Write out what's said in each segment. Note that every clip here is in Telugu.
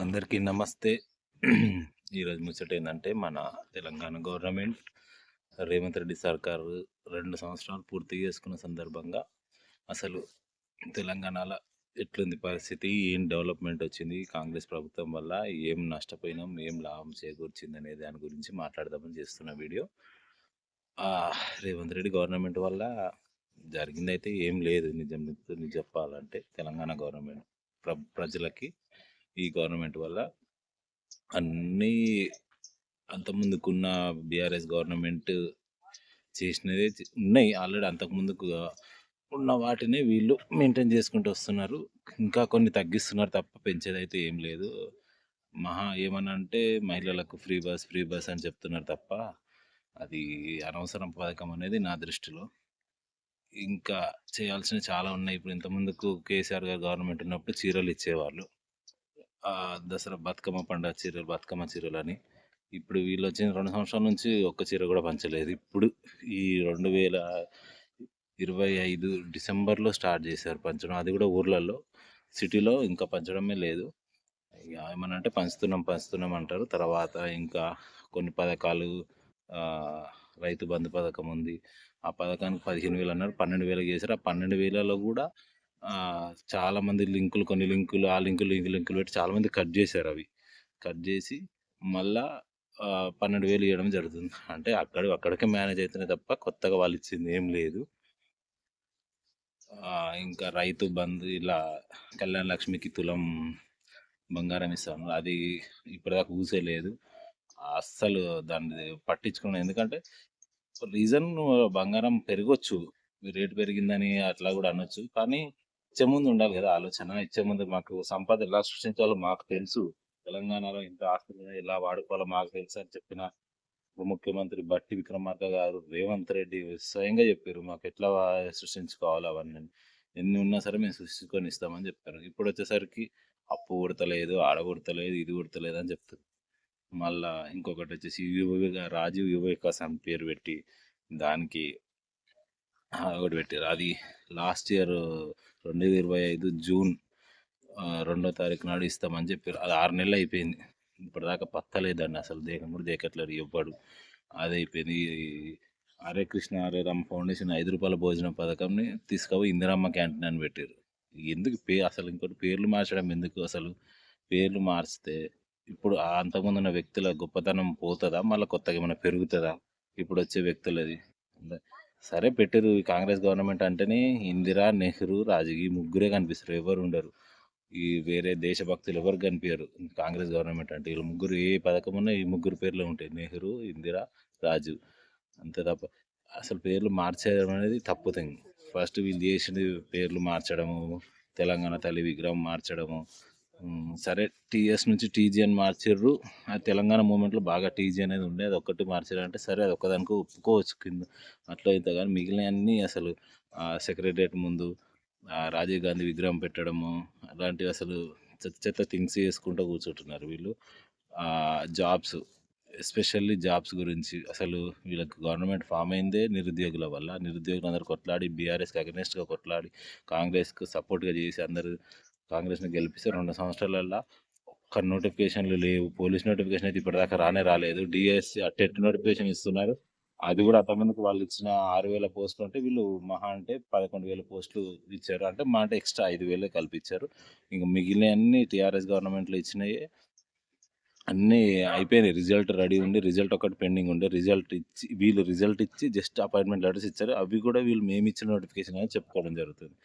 అందరికీ నమస్తే. ఈరోజు ముచ్చట ఏంటంటే మన తెలంగాణ గవర్నమెంట్ రేవంత్ రెడ్డి సర్కారు రెండు సంవత్సరాలు పూర్తి చేసుకున్న సందర్భంగా అసలు తెలంగాణలో ఎట్లుంది పరిస్థితి ఏం డెవలప్మెంట్ వచ్చింది కాంగ్రెస్ ప్రభుత్వం వల్ల ఏం నష్టపోయినాం ఏం లాభం చేకూర్చింది అనే దాని గురించి మాట్లాడదామని చేస్తున్న వీడియో. రేవంత్ రెడ్డి గవర్నమెంట్ వల్ల జరిగిందైతే ఏం లేదు నిజం నిజం చెప్పాలంటే తెలంగాణ గవర్నమెంట్ ప్ర ప్రజలకి. ఈ గవర్నమెంట్ వల్ల. అన్నీ అంతకుముందుకున్న బీఆర్ఎస్ గవర్నమెంట్ చేసినదే ఉన్నాయి. ఆల్రెడీ అంతకుముందుకు ఉన్న వాటిని వీళ్ళు మెయింటైన్ చేసుకుంటూ వస్తున్నారు. ఇంకా కొన్ని తగ్గిస్తున్నారు తప్ప పెంచేదైతే ఏం లేదు. మహా ఏమన్నా అంటే మహిళలకు ఫ్రీ బస్ ఫ్రీ బస్ అని చెప్తున్నారు తప్ప అది అనవసరం పథకం అనేది నా దృష్టిలో. ఇంకా చేయాల్సినవి చాలా ఉన్నాయి. ఇప్పుడు ఇంతకుముందుకు కేసీఆర్ గారు గవర్నమెంట్ ఉన్నప్పుడు చీరలు ఇచ్చేవాళ్ళు. దసరా బతుకమ్మ పండుగ చీరలు బతుకమ్మ చీరలు అని ఇప్పుడు వీళ్ళు వచ్చిన రెండు సంవత్సరాల నుంచి ఒక్క చీర కూడా పంచలేదు. ఇప్పుడు ఈ రెండు వేల ఇరవై ఐదు డిసెంబర్లో స్టార్ట్ చేశారు పంచడం. అది కూడా ఊర్లలో సిటీలో ఇంకా పంచడమే లేదు. ఏమన్నా అంటే పంచుతున్నాం పంచుతున్నాం అంటారు. తర్వాత ఇంకా కొన్ని పథకాలు రైతు బంధు పథకం ఉంది. ఆ పథకానికి పదిహేను వేలు అన్నారు. పన్నెండు వేలు చేశారు. ఆ పన్నెండు వేలలో కూడా చాలామంది లింకులు కొన్ని లింకులు ఆ లింకులు ఇది లింకులు పెట్టి చాలామంది కట్ చేశారు అవి. కట్ చేసి మళ్ళా పన్నెండు వేలు ఇవ్వడం జరుగుతుంది. అంటే అక్కడ అక్కడికే మేనేజ్ అవుతున్నాయి తప్ప కొత్తగా వాళ్ళు ఇచ్చింది ఏం లేదు. ఇంకా రైతు బంధు ఇలా కళ్యాణ లక్ష్మికి తులం బంగారం ఇస్తాను. అది ఇప్పటిదాకా ఊసే లేదు. అస్సలు దాన్ని పట్టించుకున్నాను ఎందుకంటే రీజన్ బంగారం పెరగచ్చు. రేటు పెరిగిందని అట్లా కూడా అనొచ్చు. కానీ ఇచ్చే ముందు ఉండాలి కదా ఆలోచన. ఇచ్చే ముందు మాకు సంపద ఎలా సృష్టించాలో మాకు తెలుసు. తెలంగాణలో ఇంత ఆస్తులు ఎలా వాడుకోవాలో మాకు తెలుసు అని చెప్పిన ముఖ్యమంత్రి బట్టి విక్రమార్క గారు రేవంత్ రెడ్డి స్వయంగా చెప్పారు మాకు ఎట్లా సృష్టించుకోవాలి అవన్నీ. ఎన్ని ఉన్నా సరే మేము సృష్టించుకొని ఇస్తామని చెప్పారు. ఇప్పుడు వచ్చేసరికి అప్పు కొడతలేదు ఆడ కొడతలేదు ఇది కొడతలేదు అని చెప్తారు. మళ్ళా ఇంకొకటి వచ్చేసి యువ రాజీవ్ యువ వికాస్ అని పేరు పెట్టి దానికి ఒకటి పెట్టారు అది లాస్ట్ ఇయర్ రెండు వేల ఇరవై ఐదు జూన్ రెండో తారీఖు నాడు ఇస్తామని చెప్పారు అది ఆరు నెలలు అయిపోయింది. ఇప్పటిదాకా పత్తలేదండి అసలు దేహం కూడా దేకట్లేడు ఇవ్వడు. అది అయిపోయింది. ఈ హరే కృష్ణ హరే రామ ఫౌండేషన్ ఐదు రూపాయల భోజన పథకంని తీసుకుపోయి ఇందిరమ్మ క్యాంటీన్ అని పెట్టారు ఎందుకు పే అసలు ఇంకోటి పేర్లు మార్చడం ఎందుకు అసలు? పేర్లు మార్చితే ఇప్పుడు అంతకుముందు ఉన్న వ్యక్తుల గొప్పతనం పోతుందా? మళ్ళీ కొత్తగా ఏమైనా పెరుగుతుందా? ఇప్పుడు వచ్చే వ్యక్తులది. సరే పెట్టారు ఈ కాంగ్రెస్ గవర్నమెంట్ అంటేనే ఇందిరా నెహ్రూ రాజకీయ ఈ ముగ్గురే కనిపిస్తారు ఎవరు ఉండరు. ఈ వేరే దేశభక్తులు ఎవరు కనిపించరు కాంగ్రెస్ గవర్నమెంట్ అంటే వీళ్ళు ముగ్గురు ఏ పథకం ఉన్నా ఈ ముగ్గురు పేర్లు ఉంటాయి నెహ్రూ ఇందిరా రాజు. అంతే తప్ప అసలు పేర్లు మార్చేయడం అనేది తప్పు థింగ్. ఫస్ట్ వీళ్ళు చేసిన పేర్లు మార్చడము తెలంగాణ తల్లి విగ్రహం మార్చడము సరే టీఎస్ నుంచి టీజీ అని మార్చిర్రు. ఆ తెలంగాణ మూమెంట్లో బాగా టీజీ అనేది ఉండే అది ఒక్కటి మార్చారు అంటే సరే అది ఒక్కదానికి ఒప్పుకోవచ్చు కింద. అట్లా అయితే కానీ మిగిలిన అన్నీ అసలు సెక్రటరియట్ ముందు రాజీవ్ గాంధీ విగ్రహం పెట్టడము అలాంటివి అసలు చెత్త చెత్త థింగ్స్ చేసుకుంటూ కూర్చుంటున్నారు వీళ్ళు. జాబ్స్ ఎస్పెషల్లీ జాబ్స్ గురించి అసలు వీళ్ళకి గవర్నమెంట్ ఫామ్ అయిందే నిరుద్యోగుల వల్ల. నిరుద్యోగులు అందరూ కొట్లాడి బీఆర్ఎస్కి అగనెస్ట్గా కొట్లాడి కాంగ్రెస్కి సపోర్ట్గా చేసి అందరూ కాంగ్రెస్ని గెలిపిస్తే రెండు సంవత్సరాలల్లో ఒక్క నోటిఫికేషన్లు లేవు. పోలీస్ నోటిఫికేషన్ అయితే ఇప్పటిదాకా రానే రాలేదు. డిఎస్సి టెట్ నోటిఫికేషన్ ఇస్తున్నారు. అది కూడా అంతమందికి వాళ్ళు ఇచ్చిన ఆరు వేల పోస్టులు అంటే వీళ్ళు మహా అంటే పదకొండు వేల పోస్టులు ఇచ్చారు. అంటే మా అంటే ఎక్స్ట్రా ఐదు వేలే కల్పించారు. ఇంకా మిగిలిన అన్ని టీఆర్ఎస్ గవర్నమెంట్లో ఇచ్చినాయి అన్నీ అయిపోయినాయి. రిజల్ట్ రెడీ ఉండి రిజల్ట్ ఒకటి పెండింగ్ ఉండే రిజల్ట్ ఇచ్చి వీళ్ళు రిజల్ట్ ఇచ్చి జస్ట్ అపాయింట్మెంట్ లెటర్స్ ఇచ్చారు. అవి కూడా వీళ్ళు మేము ఇచ్చిన నోటిఫికేషన్ అని చెప్పుకోవడం జరుగుతుంది.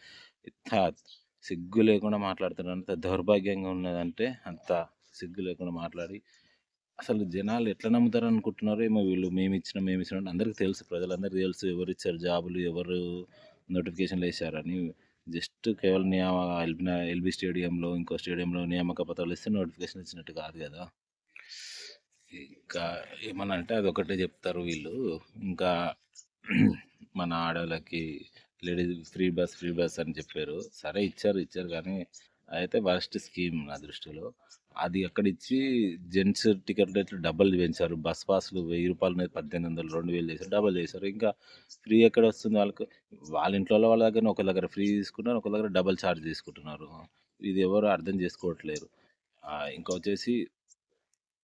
సిగ్గు లేకుండా మాట్లాడుతున్నారు అంత దౌర్భాగ్యంగా ఉన్నదంటే అంత సిగ్గు లేకుండా మాట్లాడి అసలు జనాలు ఎట్లా నమ్ముతారు అనుకుంటున్నారో ఏమో వీళ్ళు మేము ఇచ్చిన మేము ఇచ్చిన అందరికీ తెలుసు. ప్రజలందరికీ తెలుసు ఎవరు ఇచ్చారు జాబులు ఎవరు నోటిఫికేషన్లు వేశారని. జస్ట్ కేవలం నియామ ఎల్బీ ఎల్బీ స్టేడియంలో ఇంకో స్టేడియంలో నియామక పత్రాలు ఇస్తే నోటిఫికేషన్ ఇచ్చినట్టు కాదు కదా. ఇంకా ఏమన్నా అంటే అది ఒకటే చెప్తారు వీళ్ళు. ఇంకా మన ఆడవాళ్ళకి ladies free bus free bus అని చెప్పారు. సరే ఇచ్చారు ఇచ్చారు కానీ అయితే వరస్ట్ స్కీమ్ నా దృష్టిలో. అది అక్కడ ఇచ్చి జెంట్స్ టికెట్ రేట్లు డబల్ పెంచారు. బస్ పాస్లు వెయ్యి రూపాయల మీద పద్దెనిమిది వందలు రెండు వేలు చేశారు డబల్ చేశారు. ఇంకా ఫ్రీ ఎక్కడ వస్తుంది వాళ్ళకి? వాళ్ళ ఇంట్లో వాళ్ళ దగ్గర ఒక దగ్గర ఫ్రీ తీసుకుంటున్నారు ఒక దగ్గర డబల్ ఛార్జ్ తీసుకుంటున్నారు. ఇది ఎవరు అర్థం చేసుకోవట్లేరు ఇంకా వచ్చేసి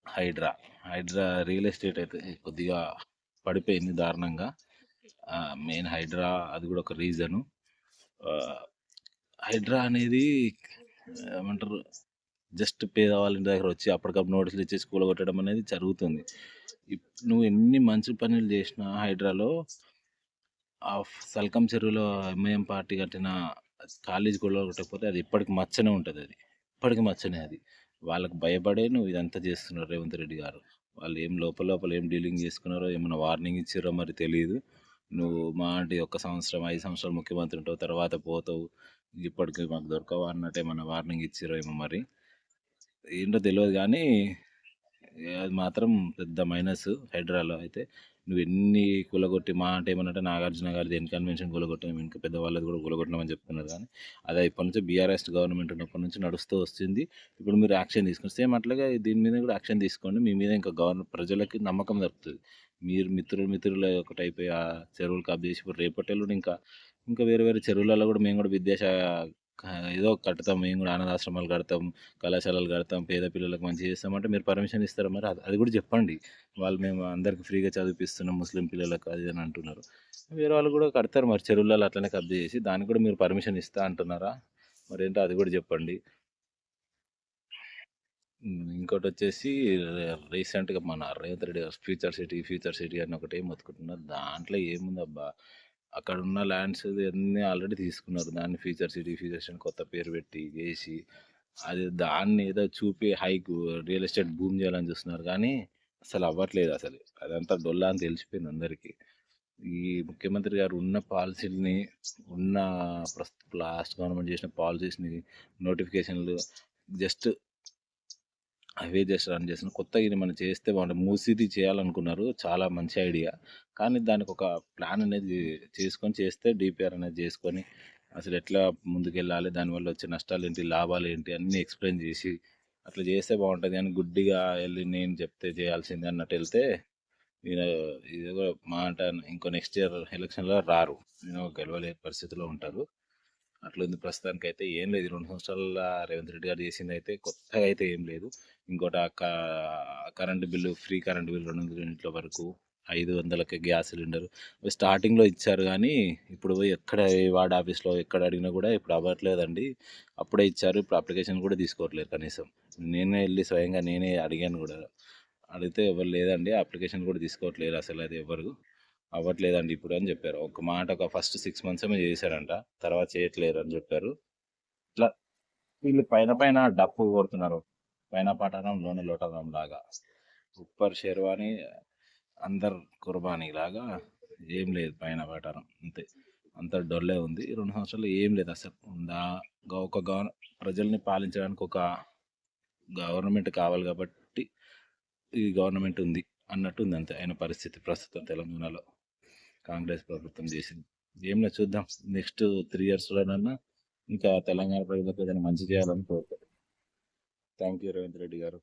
హైడ్రా. హైడ్రా రియల్ ఎస్టేట్ అయితే కొద్దిగా పడిపోయింది దారుణంగా. మెయిన్ హైడ్రా అది కూడా ఒక రీజను. హైడ్రా అనేది ఏమంటారు జస్ట్ పేదవాళ్ళ ఇంటి దగ్గర వచ్చి అప్పటికప్పుడు నోటీసులు ఇచ్చేసి కూలగొట్టడం అనేది జరుగుతుంది. నువ్వు ఎన్ని మంచి పనులు చేసినా హైడ్రాలో ఆ సల్కం చెరువులో ఎంఐఎం పార్టీ కట్టిన కాలేజీ కూలగొట్టకపోతే అది ఇప్పటికి మచ్చనే ఉంటుంది అది ఇప్పటికి మచ్చనే అది. వాళ్ళకి భయపడే నువ్వు ఇదంతా చేస్తున్నారు రేవంత్ రెడ్డి గారు. వాళ్ళు ఏం లోపల లోపల ఏం డీలింగ్ చేసుకున్నారో ఏమైనా వార్నింగ్ ఇచ్చారో మరి తెలియదు నువ్వు మా అంటే ఒక్క సంవత్సరం, ఐదు సంవత్సరాలు ముఖ్యమంత్రి ఉంటావు. తర్వాత పోతావు. ఇప్పటికి మాకు దొరకవు అన్నట్టు ఏమన్నా వార్నింగ్ ఇచ్చిర్రో ఏమో మరి. ఏంటో తెలియదు కానీ అది మాత్రం పెద్ద మైనస్ హైడ్రాలో అయితే. నువ్వు ఎన్ని కూలగొట్టి మా అంటే ఏమన్నంటే నాగార్జున గారిది ఎన్ కన్వెన్షన్ కూలగొట్టాం. ఇంకా పెద్ద వాళ్ళది కూడా కూలగొట్టినామని చెప్తున్నారు కానీ అది ఇప్పటి నుంచి బీఆర్ఎస్ గవర్నమెంట్ ఉన్నప్పటి నుంచి నడుస్తూ వస్తుంది. ఇప్పుడు మీరు యాక్షన్ తీసుకుని సేమ్ అట్లాగే దీని మీద కూడా యాక్షన్ తీసుకోండి. మీ మీద ఇంకా గవర్న ప్రజలకి నమ్మకం దొరుకుతుంది మీరు మిత్రులు మిత్రులు టైప్ ఆ చెరువులు కబ్ చేసి ఇప్పుడు రేపటి ఇంకా, ఇంకా వేరే వేరే చెరువులలో కూడా మేము కూడా విద్యాశా ఏదో కడతాం మేము కూడా అనాథాశ్రమాలు కడతాం, కళాశాలలు కడతాం, పేద పిల్లలకు మంచిగా చేస్తామంటే మీరు పర్మిషన్ ఇస్తారా మరి? అది అది చెప్పండి. వాళ్ళు మేము అందరికి ఫ్రీగా చదివిపిస్తున్నాం ముస్లిం పిల్లలకు అది అని అంటున్నారు. వేరే వాళ్ళు కూడా కడతారు మరి చెరువులలో అట్లనే కబ్జా చేసి. దానికి కూడా మీరు పర్మిషన్ ఇస్తా అంటున్నారా? మరేంటో అది కూడా చెప్పండి. ఇంకోటి వచ్చేసి రీసెంట్‌గా మన రేవంత్ రెడ్డి గారు ఫ్యూచర్ సిటీ, ఫ్యూచర్ సిటీ అని ఒకటి మొత్తుకుంటున్నారు. దాంట్లో ఏముందబ్బా! అక్కడున్న ల్యాండ్స్ అన్నీ ఆల్రెడీ తీసుకున్నారు. దాన్ని ఫ్యూచర్ సిటీ, ఫ్యూచర్ సిటీ అని కొత్త పేరు పెట్టి చేసి, అది దాన్ని ఏదో చూపి హైకు రియల్ ఎస్టేట్ భూమి చేయాలని చూస్తున్నారు కానీ అసలు అవ్వట్లేదు అసలు. అదంతా డొల్లా అని తెలిసిపోయింది అందరికీ. ఈ ముఖ్యమంత్రి గారు ఉన్న పాలసీలని, ఉన్న ప్రస్తుత లాస్ట్ గవర్నమెంట్ చేసిన పాలసీస్‌ని, నోటిఫికేషన్‌లు జస్ట్ అవే జస్ట్ రన్ చేసిన కొత్తగా ఇది మనం చేస్తే బాగుంటది. మూసిది చేయాలనుకున్నారు. చాలా మంచి ఐడియా. కానీ దానికొక ప్లాన్ అనేది చేసుకొని చేస్తే డిపిఆర్ అనేది చేసుకొని, అసలు ఎట్లా ముందుకెళ్ళాలి? దానివల్ల వచ్చే నష్టాలు ఏంటి లాభాలు ఏంటి అన్నీ ఎక్స్‌ప్లెయిన్ చేసి, అట్లా చేస్తే బాగుంటుంది అని గుడ్డిగా వెళ్ళి నేను చెప్తే చేయాల్సింది అన్నట్టు వెళ్తే ఈయన ఇదేదో మా అంట ఇంకో నెక్స్ట్ ఇయర్ ఎలక్షన్‌లో రారు. నేను గెలవలేని పరిస్థితిలో ఉంటారు. అట్లుంది అయితే ఏం లేదు. రెండు సంవత్సరాల రేవంత్ రెడ్డి గారు చేసింది అయితే కొత్తగా అయితే ఏం లేదు. ఇంకోటి current bill free current bill 200 యూనిట్ల వరకు, 500కి గ్యాస్ సిలిండర్ స్టార్టింగ్‌లో ఇచ్చారు కానీ ఇప్పుడు పోయి ఎక్కడ వార్డ్ ఆఫీస్‌లో ఎక్కడ అడిగినా కూడా ఇప్పుడు అవ్వట్లేదండి. అప్పుడే ఇచ్చారు. ఇప్పుడు అప్లికేషన్ కూడా తీసుకోవట్లేదు కనీసం. నేనే వెళ్ళి స్వయంగా నేనే అడిగాను కూడా అడిగితే ఎవరు లేదండి. అప్లికేషన్ కూడా తీసుకోవట్లేదు అసలు అది ఎవరు అవ్వట్లేదండి ఇప్పుడు అని చెప్పారు. ఒక మాట ఒక ఫస్ట్ సిక్స్ మంత్స్ ఏమో చేశారంట. తర్వాత చేయట్లేరు అని చెప్పారు. ఇట్లా వీళ్ళు పైన పైన డప్పు కొడుతున్నారు. పైన పటారం లోన లోటరం లాగా. ఉప్పర్ షెర్వాని అందరు కుర్బానీ లాగా ఏం లేదు పైన పటారం అంతే. అంత డొల్లే ఉంది. రెండు సంవత్సరాలు ఏం లేదు అసలు. ఉందా ఒక గవర్ ప్రజల్ని పాలించడానికి ఒక గవర్నమెంట్ కావాలి కాబట్టి, ఈ గవర్నమెంట్ ఉంది అన్నట్టు ఉంది అంతే. ఆయన పరిస్థితి ప్రస్తుతం తెలంగాణలో. కాంగ్రెస్ ప్రభుత్వం చేసింది. ఏం లేదు చూద్దాం. నెక్స్ట్ త్రీ ఇయర్స్‌లోనన్నా ఇంకా తెలంగాణ ప్రజలకు ఏదైనా మంచి చేయాలని కోరుతారు థ్యాంక్ యూ రేవంత్ రెడ్డి గారు.